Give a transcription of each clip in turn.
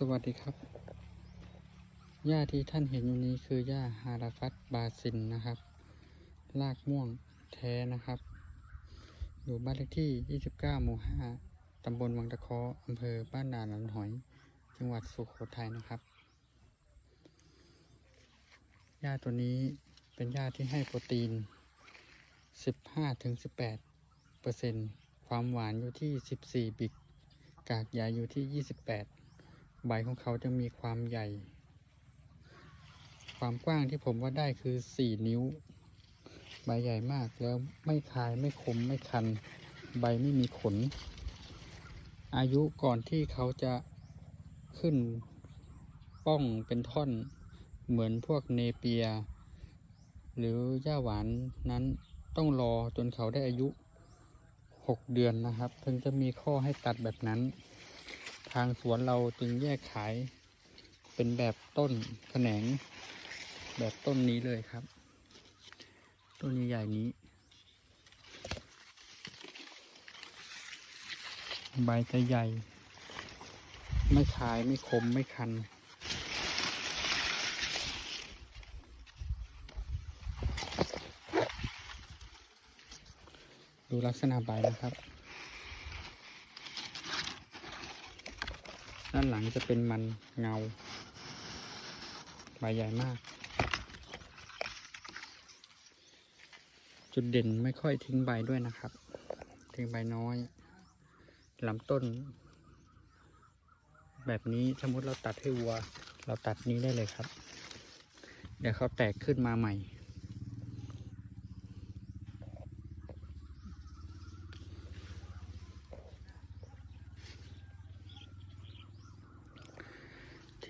สวัสดีครับ หญ้าที่ท่านเห็นอยู่นี้คือหญ้าฮาราฟัตบาซินนะครับ รากม่วงแท้นะครับ อยู่บ้านเลขที่ 29 หมู่ 5 ตำบลวังตะเคออำเภอบ้านด่านหลันหอย จังหวัดสุโขทัยนะครับ หญ้าตัวนี้เป็นหญ้าที่ให้โปรตีน 15-18เปอร์เซ็นต์ความหวานอยู่ที่ 14 บิก กากใยอยู่ที่ 28 ใบของเขาจะมีความใหญ่ ความกว้างที่ผมว่าได้คือ4นิ้ว ใบใหญ่มากแล้วไม่คายไม่คมไม่คัน ใบไม่มีขน อายุก่อนที่เขาจะขึ้นป้องเป็นท่อนเหมือนพวกเนเปีย หรือหญ้าหวานนั้นต้องรอจนเขาได้อายุ 6 เดือนนะครับ ถึงจะมีข้อให้ตัดแบบนั้น ทางสวนเราจึงแยกขาย เป็นแบบต้นแขนง แบบต้นนี้เลยครับ ต้นใหญ่ๆนี้ ใบจะใหญ่ ไม่คายไม่คมไม่คันดูลักษณะใบนะครับ ด้านหลังจะเป็นมันเงา ใบใหญ่มาก จุดเด่นไม่ค่อยทิ้งใบด้วยนะครับ ทิ้งใบน้อยลำต้น แบบนี้สมมติเราตัดให้วัว เราตัดนี้ได้เลยครับ เดี๋ยวเขาแตกขึ้นมาใหม่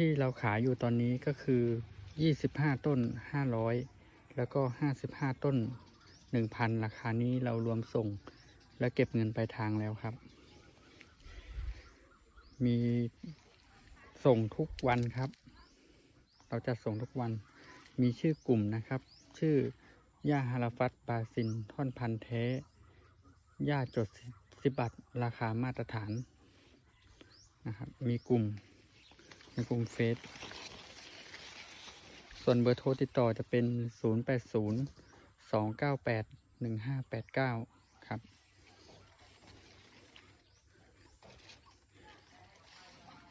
ที่เราขายอยู่ตอนนี้ก็คือ 25 ต้น 500 แล้วก็ 55 ต้น 1,000 ราคานี้เรารวมส่งและเก็บเงินปลายทางแล้วครับ มีส่งทุกวันครับ เราจะส่งทุกวัน มีชื่อกลุ่มนะครับ ชื่อย่าฮาราฟัตปาซินท่อนพันธุ์แท้ย่าจดสิบัตรราคามาตรฐานนะครับ มีกลุ่ม ในกลุ่มเฟซส่วนเบอร์โทรติดต่อจะเป็น 080 298 1589 ครับ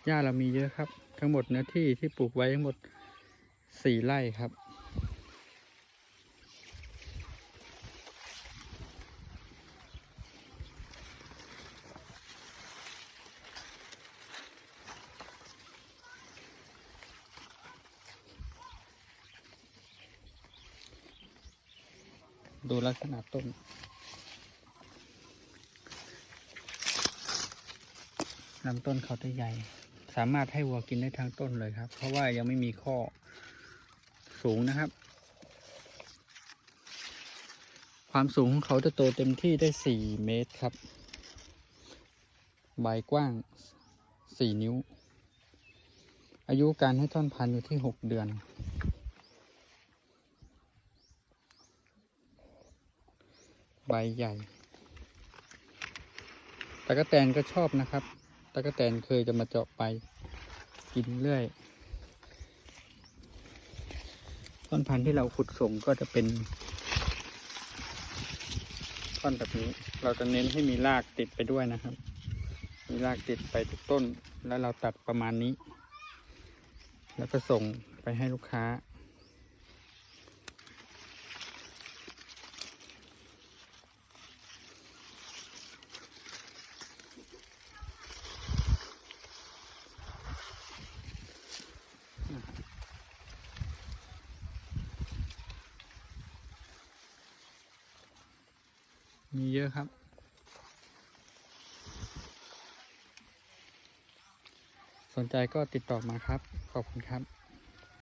หญ้าเรามีเยอะครับ ทั้งหมดเนื้อที่ที่ปลูกไว้ทั้งหมด 4 ไร่ครับ ดูลักษณะต้น ลำต้นเขาจะใหญ่ สามารถให้วัวกินได้ทั้งต้นเลยครับ เพราะว่ายังไม่มีข้อสูงนะครับ ความสูงของเขาจะโตเต็มที่ได้สี่เมตรครับ ใบกว้างสี่นิ้ว อายุการให้ต้นพันธุ์อยู่ที่หกเดือน ใบใหญ่ตะกะแตนก็ชอบนะครับตะกะแตนเคยจะมาเจาะไปกินเรื่อย ต้นพันธุ์ที่เราขุดส่งก็จะเป็นต้นแบบนี้ เราจะเน้นให้มีรากติดไปด้วยนะครับ มีรากติดไปทุกต้น แล้วเราตัดประมาณนี้ แล้วก็ส่งไปให้ลูกค้า มีเยอะครับ สนใจก็ติดต่อมาครับ ขอบคุณครับ